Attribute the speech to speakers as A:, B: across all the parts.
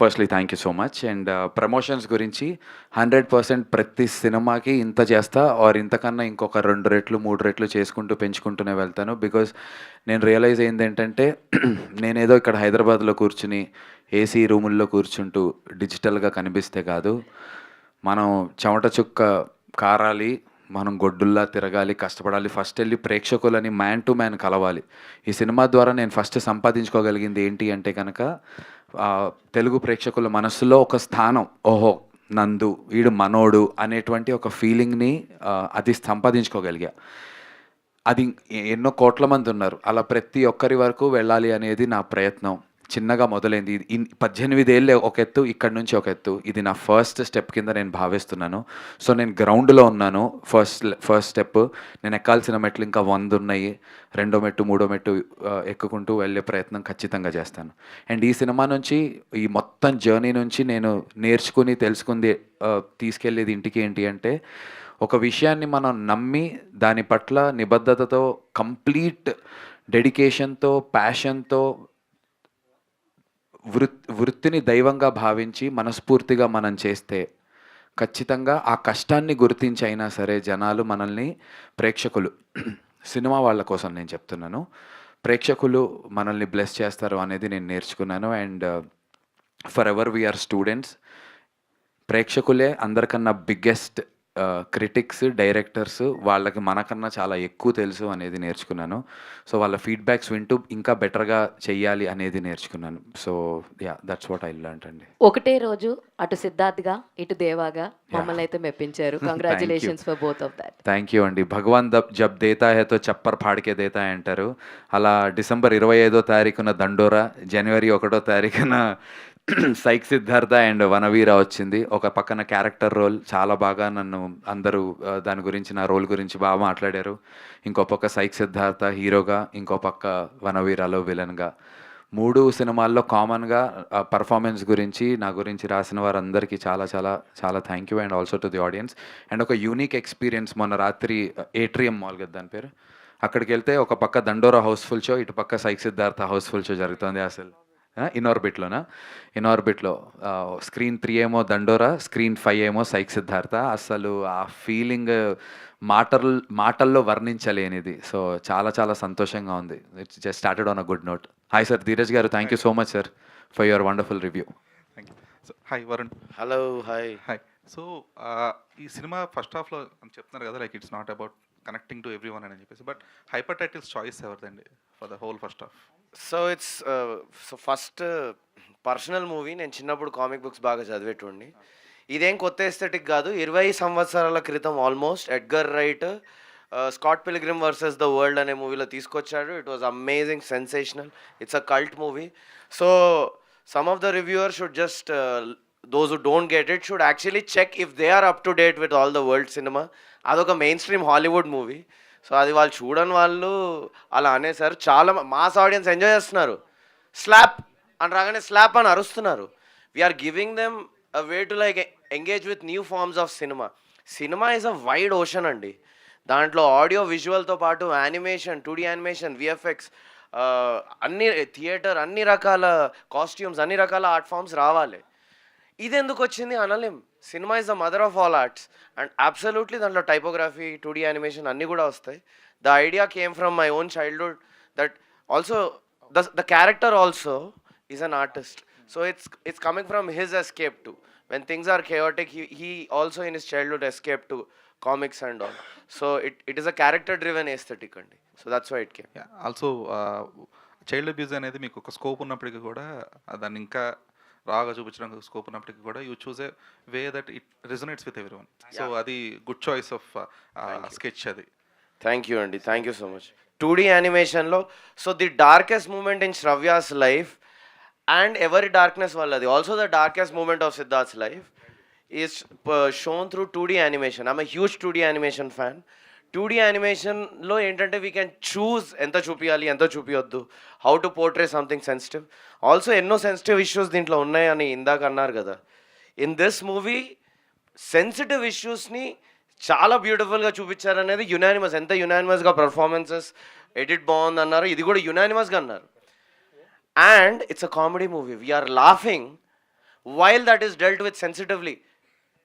A: Firstly thank you so much and promotions గురించి hundred percent ప్రతి సినిమాకి ఇంత చేస్తా ఆర్ ఇంతకన్నా ఇంకొక రెండు రెట్లు మూడు రెట్లు చేసుకుంటూ పెంచుకుంటూనే వెళ్తాను. బికాజ్ నేను రియలైజ్ అయింది ఏంటంటే నేనేదో ఇక్కడ హైదరాబాద్లో కూర్చుని ఏసీ రూముల్లో కూర్చుంటూ డిజిటల్గా కనిపిస్తే కాదు. మనం చెమట చుక్క కారాలి మనం గొడ్డుల్లా తిరగాలి కష్టపడాలి ఫస్ట్ వెళ్ళి ప్రేక్షకులని మ్యాన్ టు మ్యాన్ కలవాలి. ఈ సినిమా ద్వారా నేను ఫస్ట్ సంపాదించుకోగలిగింది ఏంటి అంటే కనుక తెలుగు ప్రేక్షకుల మనసులో ఒక స్థానం ఓహో నందు వీడు మనోడు అనేటువంటి ఒక ఫీలింగ్ని అది సంపాదించుకోగలిగా. అది ఎన్నో కోట్ల మంది ఉన్నారు. అలా ప్రతి ఒక్కరి వరకు వెళ్ళాలి అనేది నా ప్రయత్నం. చిన్నగా మొదలైంది. ఇన్- పద్దెనిమిది ఏళ్ళే ఒక ఎత్తు ఇక్కడ నుంచి ఒక ఎత్తు. ఇది నా ఫస్ట్ స్టెప్ కింద నేను భావిస్తున్నాను. సో నేను గ్రౌండ్లో ఉన్నాను. First first step. నేను ఎక్కాల్సిన మెట్లు ఇంకా వంద ఉన్నాయి రెండో మెట్టు మూడో మెట్టు ఎక్కుకుంటూ వెళ్ళే ప్రయత్నం ఖచ్చితంగా చేస్తాను. అండ్ ఈ సినిమా నుంచి ఈ మొత్తం జర్నీ నుంచి నేను నేర్చుకుని తెలుసుకుంది తీసుకెళ్ళేది ఇంటికి ఏంటి అంటే ఒక విషయాన్ని మనం నమ్మి దాని పట్ల నిబద్ధతతో కంప్లీట్ డెడికేషన్తో ప్యాషన్తో వృత్తిని దైవంగా భావించి మనస్ఫూర్తిగా మనం చేస్తే ఖచ్చితంగా ఆ కష్టాన్ని గుర్తించి అయినా సరే జనాలు మనల్ని ప్రేక్షకులు సినిమా వాళ్ళ కోసం నేను చెప్తున్నాను. ప్రేక్షకులు మనల్ని బ్లెస్ చేస్తారు అనేది నేను నేర్చుకున్నాను. And forever we are students ప్రేక్షకులే అందరికన్నా బిగ్గెస్ట్ క్రిటిక్స్ డైరెక్టర్స్ వాళ్ళకి మనకన్నా చాలా ఎక్కువ తెలుసు అనేది నేర్చుకున్నాను. సో వాళ్ళ ఫీడ్బ్యాక్స్ వింటూ ఇంకా బెటర్గా చెయ్యాలి అనేది నేర్చుకున్నాను. So yeah that's what I learn అండి.
B: ఒకటే రోజు అటు సిద్ధార్థ్గా ఇటు దేవాగా మమ్మల్ని అయితే మెప్పించారు. Congratulations for both of that
A: thank you అండి. భగవాన్ దబ్ జబ్ దేతా హేతో చప్పర్ పాడికే దేతా అంటారు. అలా డిసెంబర్ ఇరవై ఐదో తారీఖున దండోరా జనవరి ఒకటో తారీఖున సైక్ సిద్ధార్థ అండ్ వనవీర వచ్చింది. ఒక పక్కన క్యారెక్టర్ రోల్ చాలా బాగా నన్ను అందరూ దాని గురించి నా రోల్ గురించి బాగా మాట్లాడారు. ఇంకో పక్క సైక్ సిద్ధార్థ హీరోగా ఇంకో పక్క వనవీరాలో విలన్గా. మూడు సినిమాల్లో కామన్గా పర్ఫార్మెన్స్ గురించి నా గురించి రాసిన వారందరికీ చాలా చాలా చాలా thank you and also to the audience and ఒక యూనిక్ ఎక్స్పీరియన్స్ మొన్న రాత్రి ఏట్రియం మాల్ కదా దాని పేరు. అక్కడికి వెళ్తే ఒక పక్క దండోరా హౌస్ఫుల్ షో ఇటు పక్క సైక్ సిద్ధార్థ హౌస్ఫుల్ షో జరుగుతుంది అసలు. ఇన్ఆర్బిట్లోనా ఇన్ఆర్బిట్లో స్క్రీన్ త్రీ ఏమో దండోరా స్క్రీన్ ఫైవ్ ఏమో సైక్ సిద్ధార్థ. అసలు ఆ ఫీలింగ్ మాటల్ మాటల్లో వర్ణించలేనిది. సో చాలా చాలా సంతోషంగా ఉంది. It's just started on a good note hi sir Dheeraj garu thank you so much sir for your wonderful review
C: hi Varun
D: hello hi
C: hi so ఈ cinema first హాఫ్లో చెప్తున్నారు కదా like it's not about connecting to everyone అని చెప్పేసి. But hyper titles choice ఎవరిదండి for the whole first half
D: so it's so first personal movie నేను చిన్నప్పుడు comic books బాగా చదివేటోడిని. ఇదేం కొత్త ఎస్థెటిక్ కాదు. ఇరవై సంవత్సరాల క్రితం almost Edgar Wright Scott Pilgrim versus the world అనే మూవీలో తీసుకొచ్చాడు. It was amazing sensational it's a cult movie so some of the reviewer should just those who don't get it should actually check if they are up to date with all the world cinema అదొక mainstream Hollywood movie so అది వాళ్ళు చూడని వాళ్ళు అలా అనేసారు. చాలా mass audience enjoy చేస్తున్నారు. Slap అని రాగానే స్లాప్ అని అరుస్తున్నారు. We're giving them a way to like engage with new forms of cinema cinema is a wide ocean అండి. దాంట్లో ఆడియో విజువల్తో పాటు animation two D animation VFX అన్ని థియేటర్ అన్ని రకాల కాస్ట్యూమ్స్ అన్ని రకాల ఆర్ట్ ఫామ్స్ రావాలి. ఇది ఎందుకు వచ్చింది అనలేం. Cinema is the mother of all arts. And absolutely దాంట్లో టైపోగ్రఫీ టూ డీ యానిమేషన్ అన్నీ కూడా వస్తాయి. The idea came from my own childhood that also the the character also is an artist. So it's it's coming from his escape to. When things are chaotic he he also in his childhood escape to comics and all. So it it is a character driven aesthetic అండి. So that's why it came
C: also child abuse అనేది మీకు ఒక scope ఉన్నప్పటికీ కూడా దాన్ని ఇంకా రాగా చూపించడానికి స్కోప్ ఉన్నప్పటికీ కూడా you choose a way that it resonates with everyone so అది గుడ్ చాయిస్ ఆఫ్ స్కెచ్ అది.
D: థ్యాంక్ యూ అండి thank you so much two D యానిమేషన్లో so the darkest moment in Shravya's life and ఎవరి darkness వల్లది also the darkest moment of Siddharth's life is shown through two D animation I'm huge two D animation fan two D యానిమేషన్లో ఏంటంటే we can choose ఎంత చూపించాలి ఎంత చూపించొద్దు how to portray something sensitive also ఎన్నో sensitive issues దీంట్లో ఉన్నాయని ఇందాక అన్నారు కదా. ఇన్ దిస్ మూవీ సెన్సిటివ్ ఇష్యూస్ని చాలా బ్యూటిఫుల్గా చూపించారనేది యునానిమస్ ఎంత యునానిమస్గా పర్ఫార్మెన్సెస్ ఎడిట్ బాగుంది అన్నారు. ఇది కూడా యునానిమస్గా అన్నారు. And it's a comedy movie we're laughing while that is dealt with sensitively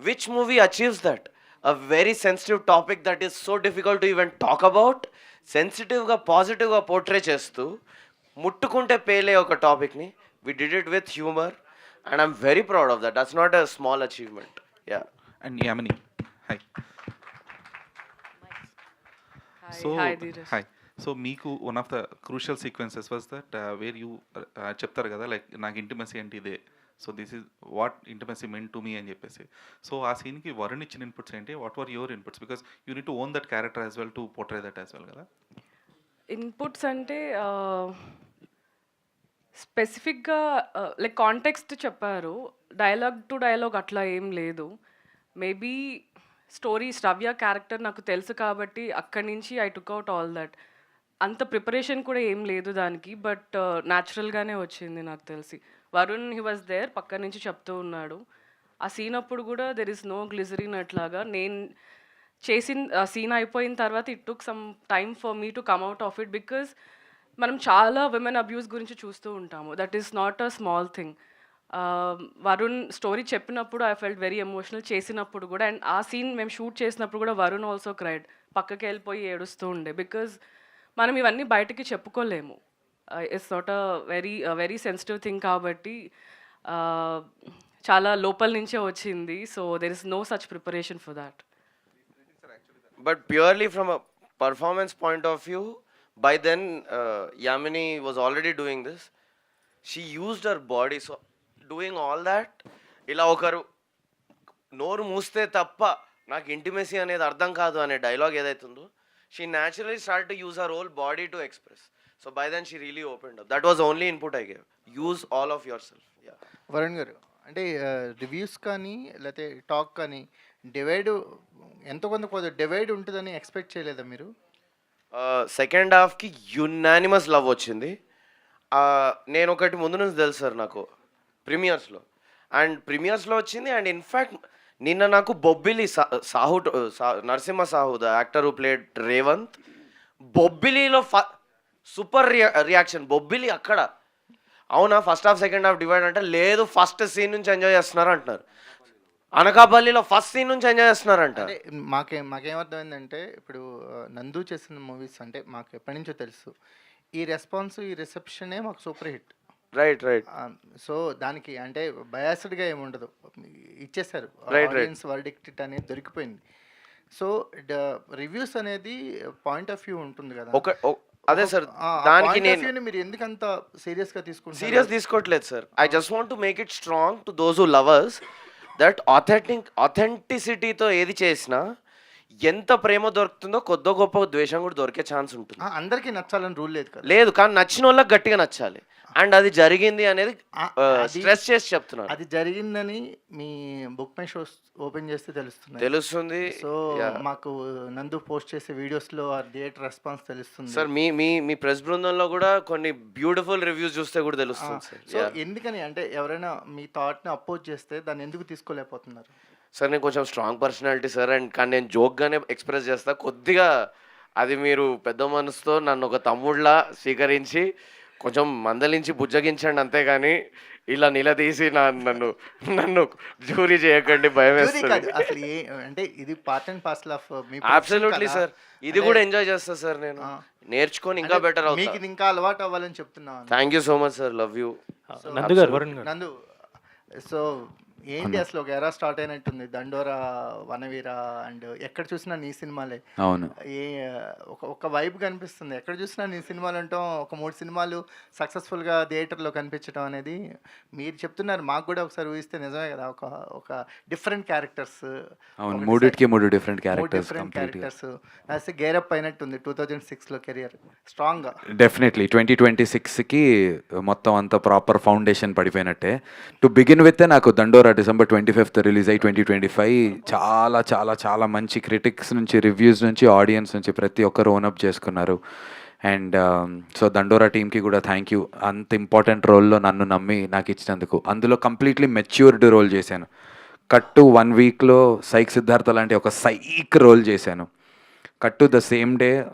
D: which movie achieves that A very sensitive topic that is so difficult to even talk about, సెన్సిటివ్గా పాజిటివ్గా portray చేస్తూ ముట్టుకుంటే పేలే ఒక టాపిక్ని we did it with humour and I'm very proud of that that's not a small achievement yeah
C: and Yamini hi so
E: hi, Dheeraj.
C: Hi so మీకు one of the crucial sequences was that where you చెప్తారు కదా like నాకు intimacy అంటే ఇదే. So this is what intimacy means to me అని చెప్పేసి. So ఆ సీన్కి వరుణ్ ఇచ్చిన ఇన్పుట్స్ ఏంటి? What were your inputs because you need to own that character as well to portray that as well కదా?
E: ఇన్పుట్స్ అంటే స్పెసిఫిక్గా లైక్ కాంటెక్స్ట్ చెప్పారు. డైలాగ్ టు డైలాగ్ అట్లా ఏం లేదు. మేబీ స్టోరీ శ్రవ్య క్యారెక్టర్ నాకు తెలుసు కాబట్టి అక్కడి నుంచి I took out all that అంత ప్రిపరేషన్ కూడా ఏం లేదు దానికి బట్ న్యాచురల్గానే వచ్చింది నాకు తెలిసి. వరుణ్ హీ వాజ్ దేర్ పక్క నుంచి చెప్తూ ఉన్నాడు. ఆ సీన్ అప్పుడు కూడా దెర్ ఇస్ నో గ్లిజరిన్ అట్లాగా. నేను చేసిన సీన్ అయిపోయిన తర్వాత it took some time for me to come out of it because మనం చాలా విమెన్ అబ్యూస్ గురించి చూస్తూ ఉంటాము. That is not a small thing Varun story చెప్పినప్పుడు ఐ ఫెల్ట్ వెరీ ఎమోషనల్ చేసినప్పుడు కూడా అండ్ ఆ సీన్ మేము షూట్ చేసినప్పుడు కూడా వరుణ్ ఆల్సో క్రైడ్ పక్కకి వెళ్ళిపోయి ఏడుస్తూ ఉండే బికాజ్ మనం ఇవన్నీ బయటకి చెప్పుకోలేము. It's not a very very sensitive thing కాబట్టి చాలా లోపల నుంచే వచ్చింది. So there is no such preparation for that
D: but purely from a performance point of view by then Yamini was was doing this she used used body so doing all that ఇలా ఒకరు నోరు మూస్తే తప్ప నాకు intimacy అనేది అర్థం కాదు అనే డైలాగ్ ఏదైతుందో she naturally start to use her whole body to express so by then she really open that was only input I gave use all of yourself yeah
F: Varun garu అంటే reviews కానీ లేకపోతే talk కానీ divide ఎంతో కొంత divide ఉంటుందని expect చేయలేదా మీరు?
D: Second హాఫ్కి unanimous love వచ్చింది. నేను ఒకటి ముందు నుంచి తెలుసు సార్ నాకు ప్రీమియర్స్లో. అండ్ ప్రీమియర్స్లో వచ్చింది అండ్ ఇన్ఫ్యాక్ట్ నిన్న నాకు బొబ్బిలి సా- Sahu Narasimha Sahu the actor who played Revanth బొబ్బిలిలో ఫ సూపర్ రియా రియాక్షన్. బొబ్బిలి అక్కడ. అవునా? First half second half divide అంటే లేదు ఫస్ట్ సీన్ నుంచి ఎంజాయ్ చేస్తున్నారు అంటున్నారు. అనకాపల్లిలో ఫస్ట్ సీన్ నుంచి ఎంజాయ్ చేస్తున్నారంట.
F: అంటే మాకే మాకేమర్థమైందంటే ఇప్పుడు నందు చేసిన మూవీస్ అంటే మాకు ఎప్పటి నుంచో తెలుసు. ఈ రెస్పాన్స్ ఈ రిసెప్షనే మాకు super hit.
D: Right right.
F: So దానికి అంటే బయాస్డ్గా ఏమి ఉండదు. ఇచ్చేసారు. ఆడియన్స్ వర్డిక్ట్ అనేది దొరికిపోయింది. సో రివ్యూస్ అనేది పాయింట్ ఆఫ్ వ్యూ ఉంటుంది కదా.
D: అదే సార్ దానికి నేను
F: మీరు ఎందుకంత సీరియస్గా తీసుకుంటారు
D: సీరియస్ తీసుకోవట్లేదు sir. I just want to make it strong to those who lovers that authentic ఆథెంటిసిటీతో ఏది చేసినా ఎంత ప్రేమ దొరుకుతుందో కొద్ది గొప్ప ద్వేషం కూడా దొరికే ఛాన్స్ ఉంటుంది.
F: అందరికీ నచ్చాలని రూల్ లేదు కదా.
D: లేదు కానీ నచ్చిన వాళ్ళకి గట్టిగా నచ్చాలి. అండ్ అది జరిగింది అనేది స్ట్రెస్ చేసి చెప్తున్నారు.
F: అది జరిగిందని మీ బుక్ మై షోస్ ఓపెన్ చేస్తే తెలుస్తుంది
D: తెలుస్తుంది.
F: సో మాకు నందు పోస్ట్ చేసే వీడియోస్లో ఆ థియేటర్ రెస్పాన్స్ తెలుస్తుంది.
D: సార్ మీ మీ మీ ప్రెస్ బృందంలో కూడా కొన్ని బ్యూటిఫుల్ రివ్యూస్ చూస్తే కూడా తెలుస్తుంది సార్.
F: సో ఎందుకని అంటే ఎవరైనా మీ థాట్ని అపోజ్ చేస్తే దాన్ని ఎందుకు తీసుకోలేకపోతున్నారు?
D: సార్ నేను కొంచెం స్ట్రాంగ్ పర్సనాలిటీ సార్ అండ్ కానీ నేను జోక్గానే ఎక్స్ప్రెస్ చేస్తా. కొద్దిగా అది మీరు పెద్ద మనసుతో నన్ను ఒక తమ్ముళ్ళ స్వీకరించి కొంచెం మందలించి బుజ్జగించండి అంతేగాని ఇలా నిలదీసి నా నన్ను నన్ను జూరీ చేయకండి భయం వేస్తుంది.
F: అసలు అంటే ఇది పార్ట్ అండ్ పార్సల్ ఆఫ్ మీ
D: అబ్సల్యూట్లీ సార్. ఇది కూడా ఎంజాయ్ చేస్తా సార్ నేను. నేర్చుకొని ఇంకా బెటర్
F: మీకు
D: అవుతా
F: ఇంకా అలవాటు అవ్వాలని చెప్తున్నాను.
D: Thank you so much sir love you
G: garu
F: Nandu so ఏంటి అసలు ఒక ఎరా స్టార్ట్ అయినట్టుంది. దండోరా వనవీర అండ్ ఎక్కడ చూసినా నీ సినిమాలే.
A: అవును.
F: ఏ ఒక ఒక వైబ్ కనిపిస్తుంది. ఎక్కడ చూసినా నీ సినిమాలు అంటాం. ఒక మూడు సినిమాలు సక్సెస్ఫుల్గా థియేటర్లో కనిపించడం అనేది మీరు చెప్తున్నారు. మాకు కూడా ఒకసారి ఊహిస్తే నిజమే కదా. ఒక ఒక డిఫరెంట్ క్యారెక్టర్స్
A: అవును. మూడిటికి మూడు డిఫరెంట్ క్యారెక్టర్స్
F: డిఫరెంట్ క్యారెక్టర్స్ అసలు గేరప్ అయినట్టుంది టూ థౌజండ్ సిక్స్లో కెరియర్ స్ట్రాంగ్గా
A: డెఫినెట్లీ ట్వంటీ ట్వంటీ సిక్స్కి మొత్తం అంత ప్రాపర్ ఫౌండేషన్ పడిపోయినట్టే. టు బిగిన్ విత్ నాకు Dandora December twenty fifth release అయ్యి ట్వంటీ ట్వంటీ ఫైవ్ చాలా చాలా చాలా మంచి క్రిటిక్స్ నుంచి రివ్యూస్ నుంచి ఆడియన్స్ నుంచి ప్రతి ఒక్కరు ఓనప్ చేసుకున్నారు. అండ్ సో దండోరా టీమ్కి కూడా థ్యాంక్ యూ అంత ఇంపార్టెంట్ రోల్లో నన్ను నమ్మి నాకు ఇచ్చినందుకు. అందులో కంప్లీట్లీ మెచ్యూర్డ్ రోల్ చేశాను. కట్టు వన్ వీక్లో సైక్ సిద్ధార్థ లాంటి ఒక సైక్ రోల్ చేశాను. కట్టు ద సేమ్ డే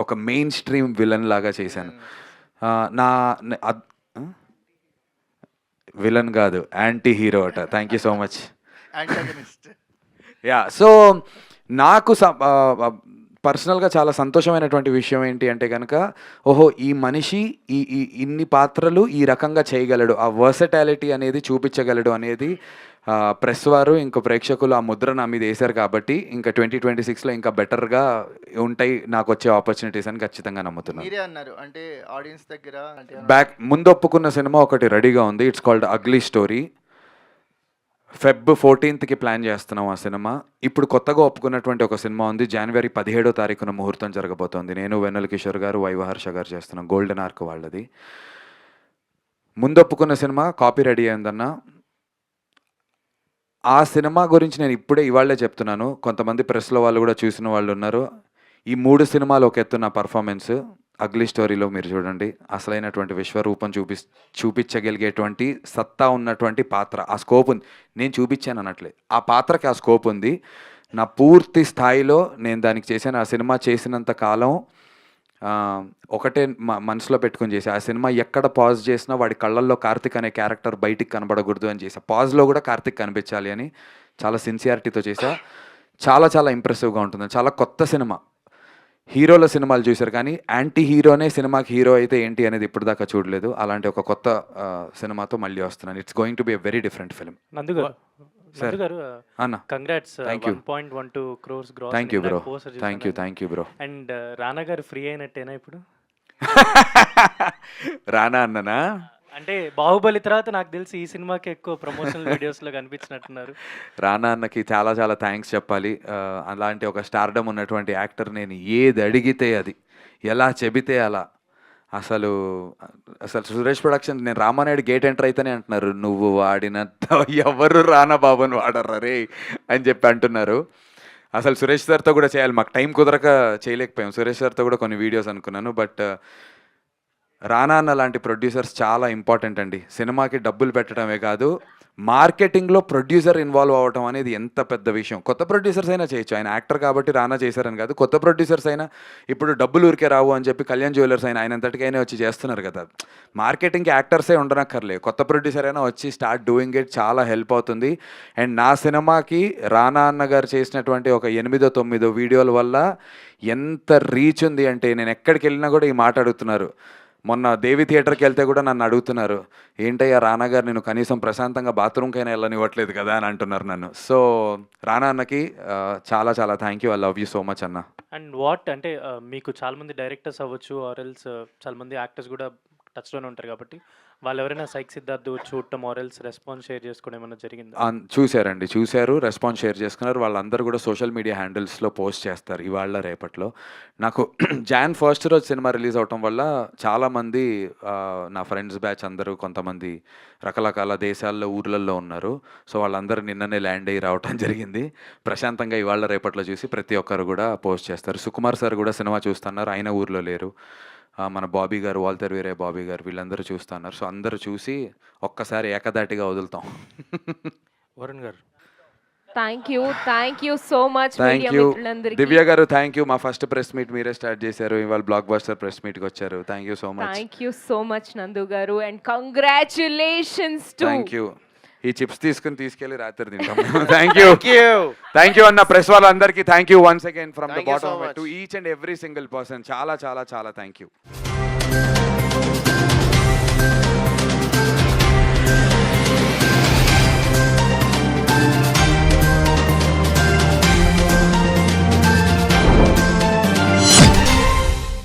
A: ఒక మెయిన్ స్ట్రీమ్ విలన్ లాగా చేశాను. ఆ, నా న-? విలన్ కాదు యాంటీ హీరో అట thank you so much yeah so నాకు పర్సనల్గా చాలా సంతోషమైనటువంటి విషయం ఏంటి అంటే కనుక ఓహో ఈ మనిషి ఈ ఈ ఇన్ని పాత్రలు ఈ రకంగా చేయగలడు. ఆ వర్సటాలిటీ అనేది చూపించగలడు అనేది ప్రెస్ వారు ఇంకో ప్రేక్షకులు ఆ ముద్ర నా మీద వేశారు కాబట్టి ఇంకా ట్వంటీ ట్వంటీ సిక్స్లో ఇంకా బెటర్గా ఉంటాయి నాకు వచ్చే ఆపర్చునిటీస్ అని ఖచ్చితంగా నమ్ముతున్నాను.
F: మీరే అన్నారు. అంటే ఆడియన్స్ దగ్గర
A: బ్యాక్ ముందు ఒప్పుకున్న సినిమా ఒకటి రెడీగా ఉంది. It's called ugly story. Feb ఫోర్టీన్త్కి plan చేస్తున్నాం ఆ సినిమా. ఇప్పుడు కొత్తగా ఒప్పుకున్నటువంటి ఒక సినిమా ఉంది. జనవరి పదిహేడో తారీఖున ముహూర్తం జరగబోతోంది. నేను వెన్నెల కిషోర్ గారు వైవహర్ష గారు చేస్తున్నాం గోల్డెన్ ఆర్క్ వాళ్ళది. ముందు ఒప్పుకున్న సినిమా కాపీ రెడీ అయిందన్న. ఆ సినిమా గురించి నేను ఇప్పుడే ఇవాళ్ళే చెప్తున్నాను. కొంతమంది ప్రెస్లో వాళ్ళు కూడా చూసిన వాళ్ళు ఉన్నారు. ఈ మూడు సినిమాలు ఒక ఎత్తు నా పర్ఫార్మెన్స్ అగ్లీ స్టోరీలో మీరు చూడండి. అసలైనటువంటి విశ్వరూపం చూపి చూపించగలిగేటువంటి సత్తా ఉన్నటువంటి పాత్ర. ఆ స్కోప్ ఉంది. నేను చూపించాను అనట్లే ఆ పాత్రకి ఆ స్కోప్ ఉంది. నా పూర్తి స్థాయిలో నేను దానికి చేశాను ఆ సినిమా చేసినంత కాలం ఒకటే మ- మనసులో పెట్టుకొని చేసి. ఆ సినిమా ఎక్కడ పాజ్ చేసినా వాడి కళ్ళల్లో కార్తిక్ అనే క్యారెక్టర్ బయటికి కనబడకూడదు అని చేసా. పాజ్లో కూడా కార్తిక్ కనిపించాలి అని చాలా సిన్సియారిటీతో చేసా. చాలా చాలా ఇంప్రెసివ్గా ఉంటుంది. చాలా కొత్త సినిమా. హీరోల సినిమాలు చూశారు కానీ యాంటీ హీరోనే సినిమాకి హీరో అయితే ఏంటి అనేది ఇప్పటిదాకా చూడలేదు. అలాంటి ఒక కొత్త సినిమాతో మళ్ళీ వస్తున్నాను. It's going to be a very different film thank you bro thank you thank you bro
G: and Rana garu free అయినట్టేనా ఇప్పుడు?
A: రానా అన్ననా?
G: అంటే బాహుబలి తర్వాత నాకు తెలిసి ఈ సినిమాకి ఎక్కువ ప్రమోషనల్ వీడియోస్ లో కనిపించినట్టున్నారు.
A: రానా అన్నకి చాలా చాలా థ్యాంక్స్ చెప్పాలి. అలాంటి ఒక స్టార్డమ్ ఉన్నటువంటి యాక్టర్ నేను ఏది అడిగితే అది ఎలా చెబితే అలా. అసలు అసలు సురేష్ ప్రొడక్షన్ నేను రామానాయుడు గేట్ ఎంటర్ అయితేనే అంటున్నారు నువ్వు వాడినంత ఎవరు రానా బాబుని వాడర్రా రే అని చెప్పి అంటున్నారు. అసలు సురేష్ సార్తో కూడా చేయాలి మాకు టైం కుదరక చేయలేకపోయాం. సురేష్ సార్తో కూడా కొన్ని వీడియోస్ అనుకున్నాను బట్ రానాన్న లాంటి ప్రొడ్యూసర్స్ చాలా ఇంపార్టెంట్ అండి. సినిమాకి డబ్బులు పెట్టడమే కాదు మార్కెటింగ్లో ప్రొడ్యూసర్ ఇన్వాల్వ్ అవ్వడం అనేది ఎంత పెద్ద విషయం. కొత్త ప్రొడ్యూసర్స్ అయినా చేయొచ్చు. ఆయన యాక్టర్ కాబట్టి రానా చేశారని కాదు. కొత్త ప్రొడ్యూసర్స్ అయినా ఇప్పుడు డబ్బులు ఊరికే రావు అని చెప్పి కళ్యాణ్ జ్యువెలర్స్ అయినా ఆయన అంతటికైనా వచ్చి చేస్తున్నారు కదా. మార్కెటింగ్కి యాక్టర్సే ఉండనక్కర్లేదు కొత్త ప్రొడ్యూసర్ అయినా వచ్చి స్టార్ట్ డూయింగ్ ఇట్ చాలా హెల్ప్ అవుతుంది. అండ్ నా సినిమాకి రానా అన్న గారు చేసినటువంటి ఒక ఎనిమిదో తొమ్మిదో వీడియోల వల్ల ఎంత రీచ్ ఉంది అంటే నేను ఎక్కడికి వెళ్ళినా కూడా ఈ మాట అడుగుతున్నారు. మొన్న దేవి థియేటర్కి వెళ్తే కూడా నన్ను అడుగుతున్నారు ఏంటయ్యా రానా గారు నేను కనీసం ప్రశాంతంగా బాత్రూమ్కైనా వెళ్ళనివ్వట్లేదు కదా అని అంటున్నారు నన్ను. సో రానా అన్నకి చాలా చాలా thank you I love you so much అన్న.
G: అండ్ వాట్ అంటే మీకు చాలా మంది డైరెక్టర్స్ అవ్వచ్చు ఆర్ఎల్స్ చాలా మంది యాక్టర్స్ కూడా టచ్లోనే ఉంటారు కాబట్టి వాళ్ళు ఎవరైనా సైక్ సిద్ధార్థ్ చూడటం ఆర్ఎల్స్ రెస్పాన్స్ షేర్ చేసుకోవడం ఏమైనా జరిగింది?
A: చూశారండి. చూశారు రెస్పాన్స్ షేర్ చేసుకున్నారు. వాళ్ళందరూ కూడా సోషల్ మీడియా హ్యాండిల్స్లో పోస్ట్ చేస్తారు ఇవాళ రేపట్లో. నాకు జాన్ ఫస్ట్ రోజు సినిమా రిలీజ్ అవటం వల్ల చాలామంది నా ఫ్రెండ్స్ బ్యాచ్ అందరూ కొంతమంది రకరకాల దేశాల్లో ఊర్లలో ఉన్నారు. సో వాళ్ళందరూ నిన్ననే ల్యాండ్ అయ్యి రావటం జరిగింది. ప్రశాంతంగా ఇవాళ రేపట్లో చూసి ప్రతి ఒక్కరు కూడా పోస్ట్ చేస్తారు. సుకుమార్ సార్ కూడా సినిమా చూస్తున్నారు. ఆయన ఊర్లో లేరు. మన బాబీ గారు వాల్తర్ వీరే బాబీ గారు వీళ్ళందరూ చూస్తున్నారు. సో అందరూ చూసి ఒక్కసారి ఏకదాటిగా వదులుతాం.
G: Varun garu.
B: Thank you thank you so much
A: thank
B: media
A: you
B: మిత్రులందరికీ.
A: దివ్య గారు థ్యాంక్ యూ మా ఫస్ట్ ప్రెస్ మీట్ మీరే స్టార్ట్ చేశారు. ఇవాళ బ్లాక్ బస్టర్ ప్రెస్ మీట్కి వచ్చారు. Thank you so much
B: thank you so much Nandu garu. And congratulations to
A: thank you ఈ chips తీసుకుని తీసుకెళ్ళి రాత్రి తింటాం. థ్యాంక్ యూ థ్యాంక్ యూ అన్న ప్రెస్ వాళ్ళందరికీ thank you once again from the bottom. To each and every single person చాలా చాలా చాలా థ్యాంక్ యూ